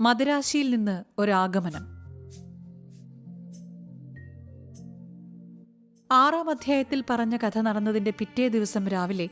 മദരാശിയിൽ നിന്ന് ഒരാഗമനം. ആറാം അധ്യായത്തിൽ പറഞ്ഞ കഥ നടന്നതിന്റെ പിറ്റേ ദിവസം രാവിലെ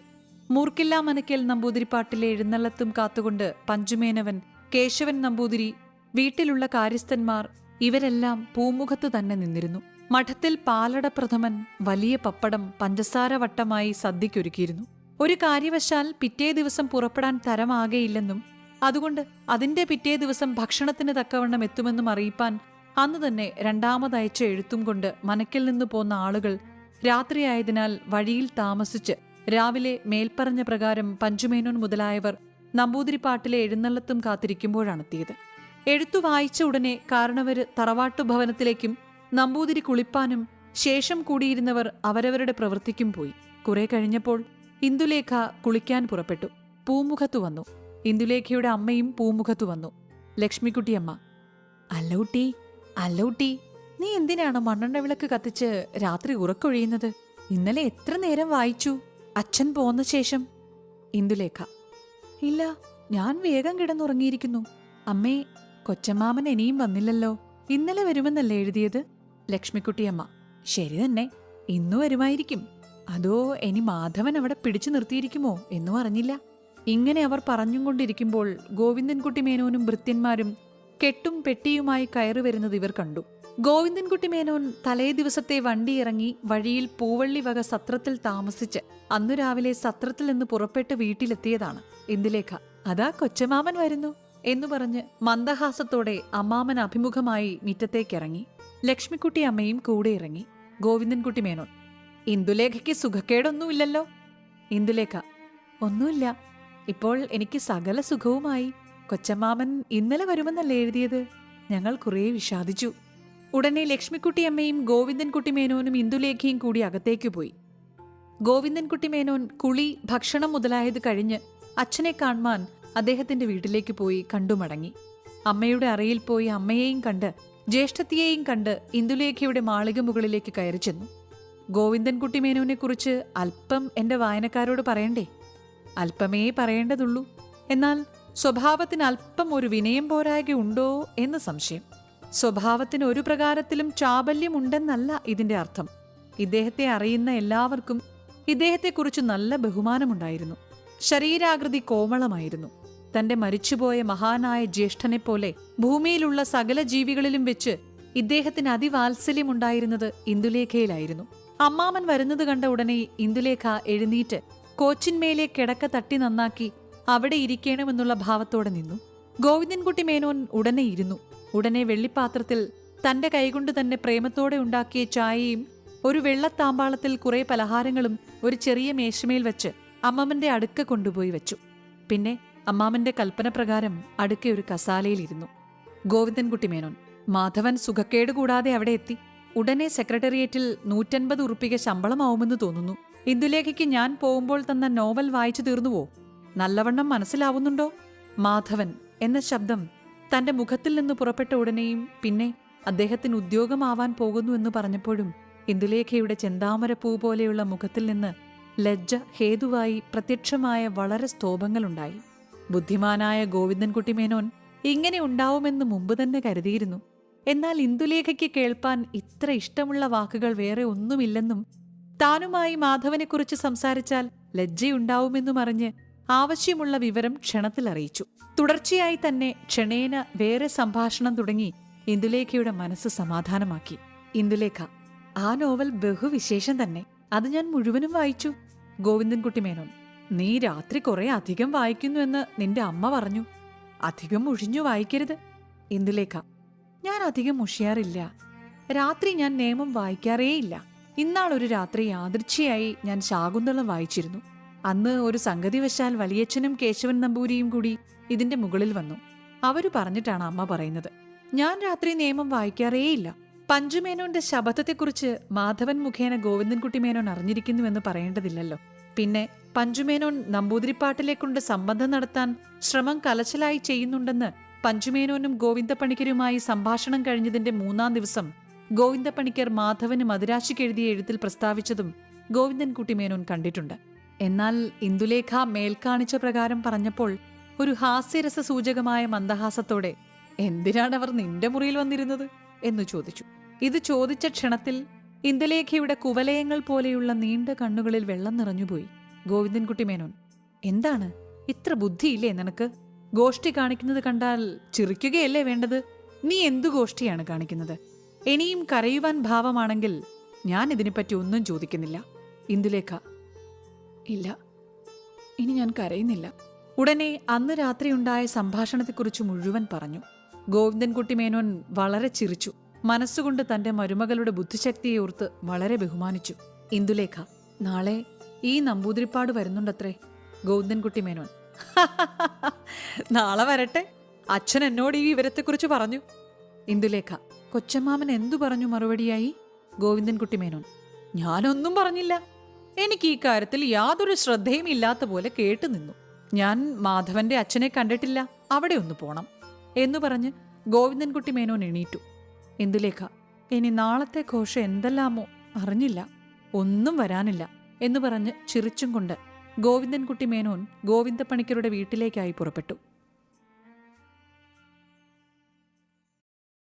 മൂർക്കില്ല മനക്കൽ നമ്പൂതിരിപ്പാട്ടിലെ എഴുന്നള്ളത്തും കാത്തുകൊണ്ട് പഞ്ചുമേനവൻ കേശവൻ നമ്പൂതിരി വീട്ടിലുള്ള കാര്യസ്ഥന്മാർ ഇവരെല്ലാം പൂമുഖത്ത് തന്നെ നിന്നിരുന്നു. മഠത്തിൽ പാലട പ്രഥമൻ വലിയ പപ്പടം പഞ്ചസാര വട്ടമായി സദ്യയ്ക്കൊരുക്കിയിരുന്നു ഒരു കാര്യവശാൽ പിറ്റേ ദിവസം പുറപ്പെടാൻ തരമാകെയില്ലെന്നും അതുകൊണ്ട് അതിന്റെ പിറ്റേ ദിവസം ഭക്ഷണത്തിന് തക്കവണ്ണം എത്തുമെന്നും അറിയിപ്പാൻ അന്ന് തന്നെ രണ്ടാമതയച്ച എഴുത്തും കൊണ്ട് മനക്കിൽ നിന്ന് പോന്ന ആളുകൾ രാത്രിയായതിനാൽ വഴിയിൽ താമസിച്ച് രാവിലെ മേൽപ്പറഞ്ഞ പ്രകാരം പഞ്ചുമേനോൻ മുതലായവർ നമ്പൂതിരിപ്പാട്ടിലെ എഴുന്നള്ളത്തും കാത്തിരിക്കുമ്പോഴാണെത്തിയത്. എഴുത്തു വായിച്ച ഉടനെ കാരണവർ തറവാട്ടു ഭവനത്തിലേക്കും നമ്പൂതിരി കുളിപ്പാനും ശേഷം കൂടിയിരുന്നവർ അവരവരുടെ പ്രവൃത്തിക്കും പോയി. കുറെ കഴിഞ്ഞപ്പോൾ ഇന്ദുലേഖ കുളിക്കാൻ പുറപ്പെട്ടു. പൂമുഖത്തു വന്നു. ഇന്ദുലേഖയുടെ അമ്മയും പൂമുഖത്തു വന്നു. ലക്ഷ്മിക്കുട്ടിയമ്മ അല്ലൂട്ടി അല്ലൂട്ടി നീ എന്തിനാണ് മണ്ണെണ്ണ വിളക്ക് കത്തിച്ച് രാത്രി ഉറക്കൊഴിയുന്നത്? ഇന്നലെ എത്ര നേരം വായിച്ചു? അച്ഛൻ പോന്ന ശേഷം. ഇന്ദുലേഖ ഇല്ല ഞാൻ വേഗം കിടന്നുറങ്ങിയിരിക്കുന്നു. അമ്മേ കൊച്ചമ്മാമൻ ഇനിയും വന്നില്ലല്ലോ. ഇന്നലെ വരുമെന്നല്ലേ എഴുതിയത്? ലക്ഷ്മിക്കുട്ടിയമ്മ ശരി തന്നെ ഇന്നു വരുമായിരിക്കും. അതോ ഇനി മാധവൻ അവിടെ പിടിച്ചു നിർത്തിയിരിക്കുമോ എന്നും അറിഞ്ഞില്ല ഇങ്ങനെ അവർ പറഞ്ഞും കൊണ്ടിരിക്കുമ്പോൾ ഗോവിന്ദൻകുട്ടി മേനോനും ഭൃത്യന്മാരും കെട്ടും പെട്ടിയുമായി കയറി വരുന്നത് ഇവർ കണ്ടു. ഗോവിന്ദൻകുട്ടി മേനോൻ തലേ ദിവസത്തെ വണ്ടി ഇറങ്ങി വഴിയിൽ പൂവള്ളി വക സത്രത്തിൽ താമസിച്ച് അന്നു രാവിലെ സത്രത്തിൽ നിന്ന് പുറപ്പെട്ട് വീട്ടിലെത്തിയതാണ്. ഇന്ദുലേഖ അതാ കൊച്ചമാമൻ വരുന്നു എന്നു പറഞ്ഞ് മന്ദഹാസത്തോടെ അമ്മാമൻ അഭിമുഖമായി മിറ്റത്തേക്കിറങ്ങി. ലക്ഷ്മിക്കുട്ടി അമ്മയും കൂടെ ഇറങ്ങി. ഗോവിന്ദൻകുട്ടി മേനോൻ ഇന്ദുലേഖയ്ക്ക് സുഖക്കേടൊന്നുമില്ലല്ലോ? ഇന്ദുലേഖ ഒന്നുമില്ല. ഇപ്പോൾ എനിക്ക് സകല സുഖവുമായി. കൊച്ചമ്മാമൻ ഇന്നലെ വരുമെന്നല്ലേ എഴുതിയത്? ഞങ്ങൾ കുറേ വിഷാദിച്ചു. ഉടനെ ലക്ഷ്മിക്കുട്ടിയമ്മയും ഗോവിന്ദൻകുട്ടി മേനോനും ഇന്ദുലേഖയും കൂടി അകത്തേക്ക് പോയി. ഗോവിന്ദൻകുട്ടി മേനോൻ കുളി ഭക്ഷണം മുതലായത് കഴിഞ്ഞ് അച്ഛനെ കാണുവാൻ അദ്ദേഹത്തിന്റെ വീട്ടിലേക്ക് പോയി കണ്ടുമടങ്ങി. അമ്മയുടെ അറയിൽ പോയി അമ്മയെയും കണ്ട് ജ്യേഷ്ഠത്തിയെയും കണ്ട് ഇന്ദുലേഖയുടെ മാളിക മുകളിലേക്ക് കയറി ചെന്നു. ഗോവിന്ദൻകുട്ടി മേനോനെക്കുറിച്ച് അല്പം എന്റെ വായനക്കാരോട് പറയണ്ടേ? അല്പമേ പറയേണ്ടതുള്ളൂ. എന്നാൽ സ്വഭാവത്തിന് അല്പം ഒരു വിനയം പോരായ്ക ഉണ്ടോ എന്ന് സംശയം. സ്വഭാവത്തിന് ഒരു പ്രകാരത്തിലും ചാബല്യമുണ്ടെന്നല്ല ഇതിന്റെ അർത്ഥം. ഇദ്ദേഹത്തെ അറിയുന്ന എല്ലാവർക്കും ഇദ്ദേഹത്തെക്കുറിച്ച് നല്ല ബഹുമാനമുണ്ടായിരുന്നു. ശരീരാകൃതി കോമളമായിരുന്നു. തന്റെ മരിച്ചുപോയ മഹാനായ ജ്യേഷ്ഠനെപ്പോലെ ഭൂമിയിലുള്ള സകല ജീവികളിലും വെച്ച് ഇദ്ദേഹത്തിന് അതിവാത്സല്യമുണ്ടായിരുന്നത് ഇന്ദുലേഖയിലായിരുന്നു. അമ്മാമൻ വരുന്നത് കണ്ട ഉടനെ ഇന്ദുലേഖ എഴുന്നീറ്റ് കോച്ചിന്മേലെ കിടക്ക തട്ടി നന്നാക്കി അവിടെ ഇരിക്കണമെന്നുള്ള ഭാവത്തോടെ നിന്നു. ഗോവിന്ദൻകുട്ടി മേനോൻ ഉടനെ ഇരുന്നു. ഉടനെ വെള്ളിപ്പാത്രത്തിൽ തന്റെ കൈകൊണ്ട് തന്നെ പ്രേമത്തോടെ ഉണ്ടാക്കിയ ചായയും ഒരു വെള്ളത്താമ്പാളത്തിൽ കുറെ പലഹാരങ്ങളും ഒരു ചെറിയ മേശമേൽ വെച്ച് അമ്മമ്മന്റെ അടുക്ക കൊണ്ടുപോയി വെച്ചു. പിന്നെ അമ്മാമന്റെ കൽപ്പന പ്രകാരം അടുക്കെ ഒരു കസാലയിലിരുന്നു ഗോവിന്ദൻകുട്ടി മേനോൻ മാധവൻ സുഖക്കേട് കൂടാതെ അവിടെ എത്തി. ഉടനെ സെക്രട്ടേറിയറ്റിൽ നൂറ്റൻപത് ഉറുപ്പിക ശമ്പളമാവുമെന്ന് തോന്നുന്നു. ഇന്ദുലേഖയ്ക്ക് ഞാൻ പോകുമ്പോൾ തന്ന നോവൽ വായിച്ചു തീർന്നുവോ? നല്ലവണ്ണം മനസ്സിലാവുന്നുണ്ടോ? മാധവൻ എന്ന ശബ്ദം തന്റെ മുഖത്തിൽ നിന്ന് പുറപ്പെട്ട ഉടനെയും പിന്നെ അദ്ദേഹത്തിന് ഉദ്യോഗമാവാൻ പോകുന്നു എന്ന് പറഞ്ഞപ്പോഴും ഇന്ദുലേഖയുടെ ചെന്താമരപ്പൂ പോലെയുള്ള മുഖത്തിൽ നിന്ന് ലജ്ജ ഹേതുവായി പ്രത്യക്ഷമായ വളരെ സ്തോഭങ്ങളുണ്ടായി ബുദ്ധിമാനായ ഗോവിന്ദൻകുട്ടി മേനോൻ ഇങ്ങനെ ഉണ്ടാവുമെന്ന് മുമ്പ് തന്നെ കരുതിയിരുന്നു. എന്നാൽ ഇന്ദുലേഖയ്ക്ക് കേൾപ്പാൻ ഇത്ര ഇഷ്ടമുള്ള വാക്കുകൾ വേറെ ഒന്നുമില്ലെന്നും താനുമായി മാധവനെക്കുറിച്ച് സംസാരിച്ചാൽ ലജ്ജയുണ്ടാവുമെന്നും അറിഞ്ഞ് ആവശ്യമുള്ള വിവരം ക്ഷണത്തിൽ അറിയിച്ചു. തുടർച്ചയായി തന്നെ ക്ഷണേന വേറെ സംഭാഷണം തുടങ്ങി ഇന്ദുലേഖയുടെ മനസ്സ് സമാധാനമാക്കി. ഇന്ദുലേഖ ആ നോവൽ ബഹുവിശേഷം തന്നെ. അത് ഞാൻ മുഴുവനും വായിച്ചു. ഗോവിന്ദൻകുട്ടി മേനോൻ നീ രാത്രി കുറെ അധികം വായിക്കുന്നു എന്ന് നിന്റെ അമ്മ പറഞ്ഞു. അധികം ഒഴിഞ്ഞു വായിക്കരുത്. ഇന്ദുലേഖ ഞാൻ അധികം മുഷിയാറില്ല രാത്രി ഞാൻ നിയമം വായിക്കാറേയില്ല. ഇന്നാളൊരു രാത്രി യാദൃച്ഛയായി ഞാൻ ശാകുന്തളം വായിച്ചിരുന്നു. അന്ന് ഒരു സംഗതി വശാൽ വലിയച്ഛനും കേശവൻ നമ്പൂരിയും കൂടി ഇതിന്റെ മുകളിൽ വന്നു. അവർ പറഞ്ഞിട്ടാണ് അമ്മ പറയുന്നത്. ഞാൻ രാത്രി നിയമം വായിക്കാറേയില്ല. പഞ്ചുമേനോന്റെ ശബദത്തെക്കുറിച്ച് മാധവൻ മുഖേന ഗോവിന്ദൻകുട്ടി മേനോൻ അറിഞ്ഞിരിക്കുന്നുവെന്ന് പറയേണ്ടതില്ലല്ലോ. പിന്നെ പഞ്ചുമേനോൻ നമ്പൂതിരിപ്പാട്ടിലേക്കൊണ്ട് സംബന്ധം നടത്താൻ ശ്രമം കലശലായി ചെയ്യുന്നുണ്ടെന്ന് പഞ്ചുമേനോനും ഗോവിന്ദപ്പണിക്കരുമായി സംഭാഷണം കഴിഞ്ഞതിന്റെ മൂന്നാം ദിവസം ഗോവിന്ദപ്പണിക്കർ മാധവന് മധുരാശിക്ക് എഴുതിയ എഴുത്തിൽ പ്രസ്താവിച്ചതും ഗോവിന്ദൻകുട്ടി മേനോൻ കണ്ടിട്ടുണ്ട്. എന്നാൽ ഇന്ദുലേഖ മേൽക്കാണിച്ച പ്രകാരം പറഞ്ഞപ്പോൾ ഒരു ഹാസ്യരസ സൂചകമായ മന്ദഹാസത്തോടെ എന്തിനാണ് അവർ നിന്റെ മുറിയിൽ വന്നിരുന്നത്? എന്നു ചോദിച്ചു. ഇത് ചോദിച്ച ക്ഷണത്തിൽ ഇന്ദുലേഖയുടെ കുവലയങ്ങൾ പോലെയുള്ള നീണ്ട കണ്ണുകളിൽ വെള്ളം നിറഞ്ഞുപോയി ഗോവിന്ദൻകുട്ടി മേനോൻ. എന്താണ്? ഇത്ര ബുദ്ധിയില്ലേ നിനക്ക്? ഗോഷ്ടി കാണിക്കുന്നത് കണ്ടാൽ ചിറിക്കുകയല്ലേ വേണ്ടത്? നീ എന്തു ഗോഷ്ടിയാണ് കാണിക്കുന്നത്? ഇനിയും കരയുവാൻ ഭാവമാണെങ്കിൽ ഞാൻ ഇതിനെപ്പറ്റി ഒന്നും ചോദിക്കുന്നില്ല. ഇന്ദുലേഖ ഇല്ല ഇനി ഞാൻ കരയുന്നില്ല. ഉടനെ അന്ന് രാത്രിയുണ്ടായ സംഭാഷണത്തെക്കുറിച്ച് മുഴുവൻ പറഞ്ഞു. ഗോവിന്ദൻകുട്ടി മേനോൻ വളരെ ചിരിച്ചു. മനസ്സുകൊണ്ട് തന്റെ മരുമകളുടെ ബുദ്ധിശക്തിയെ ഓർത്ത് വളരെ ബഹുമാനിച്ചു. ഇന്ദുലേഖ നാളെ ഈ നമ്പൂതിരിപ്പാട് വരുന്നുണ്ടത്രേ ഗോവിന്ദൻകുട്ടി മേനോൻ. നാളെ വരട്ടെ. അച്ഛൻ എന്നോട് ഈ വിവരത്തെക്കുറിച്ച് പറഞ്ഞു. ഇന്ദുലേഖ കൊച്ചമ്മാമൻ എന്തു പറഞ്ഞു മറുപടിയായി? ഗോവിന്ദൻകുട്ടി മേനോൻ ഞാനൊന്നും പറഞ്ഞില്ല. എനിക്ക് ഈ കാര്യത്തിൽ യാതൊരു ശ്രദ്ധയും ഇല്ലാത്ത പോലെ കേട്ടു നിന്നു. ഞാൻ മാധവന്റെ അച്ഛനെ കണ്ടിട്ടില്ല. അവിടെ ഒന്ന് പോണം എന്നു പറഞ്ഞ് ഗോവിന്ദൻകുട്ടി മേനോൻ എണീറ്റു. ഇന്ദുലേഖ ഇനി നാളത്തെ ഘോഷം എന്തെല്ലാമോ അറിഞ്ഞില്ല. ഒന്നും വരാനില്ല എന്ന് പറഞ്ഞ് ചിരിച്ചും കൊണ്ട് ഗോവിന്ദൻകുട്ടി മേനോൻ ഗോവിന്ദപ്പണിക്കരുടെ വീട്ടിലേക്കായി പുറപ്പെട്ടു